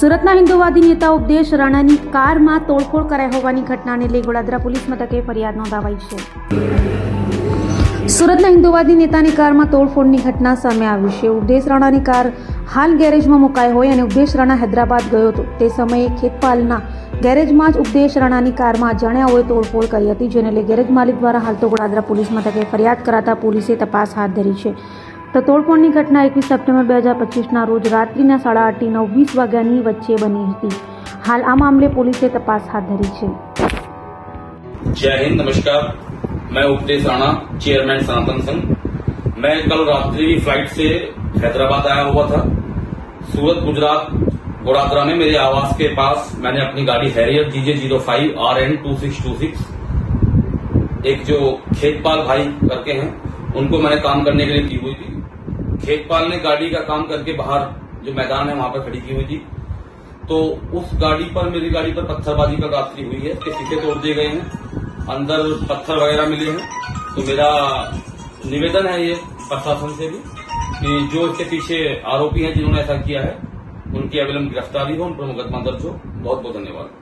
સુરતના હિન્દુવાદી નેતા ઉપદેશ રાણાની કારમાં તોડફોડ કરાઈ હોવાની ઘટનાને લઈ વડોદરા પોલીસ મથકે ફરિયાદ નોંધાવાઈ છે. સુરતના હિન્દુવાદી નેતાની કારમાં તોડફોડની ઘટના સામે આવી છે. ઉપદેશ રાણાની કાર હાલ ગેરેજમાં મુકાઈ હોય અને ઉપદેશ રાણા હૈદરાબાદ ગયો હતો. તે સમયે ખેતપાલના ગેરેજમાં જ ઉપદેશ રાણાની કારમાં અજાણ્યાઓએ તોડફોડ કરી હતી જેને લઈ ગેરેજ માલિક દ્વારા હાલ તો વડોદરા પોલીસ મથકે ફરિયાદ કરાતા પોલીસે તપાસ હાથ ધરી છે તો તોડફોડની ઘટના એકવીસ સપ્ટેમ્બર બે હજાર પચીસના રોજ રાત્રિના સાડા આઠથી નવ વીસ વાગ્યાની વચ્ચે બની હતી હાલ આ મામલે પોલીસે તપાસ હાથ ધરી છે जय हिंद नमस्कार मैं उपदेश राणा चेयरमैन सनातन संघ मैं कल रात्रि फ्लाइट से हैदराबाद आया हुआ था सूरत गुजरात गोड़ादरा में मेरे आवास के पास मैंने अपनी गाड़ी Harrier GJ zero five R N two six two six. एक जो खेतपाल भाई करके हैं, उनको मैंने काम करने के लिए की हुई थी। खेतपाल ने गाड़ी का काम करके बाहर जो मैदान है वहाँ पर खड़ी की हुई थी। तो उस गाड़ी पर, मेरी गाड़ी पर पत्थरबाजी का रात्रि हुई है, इसके शीशे तोड़ दिए गए हैं। अंदर पत्थर वगैरह मिले हैं। तो मेरा निवेदन है ये प्रशासन से भी कि जो इसके पीछे आरोपी हैं जिन्होंने ऐसा किया है उनकी अविलंब गिरफ्तारी हो उन पर मुकदमा दर्ज हो। बहुत बहुत धन्यवाद।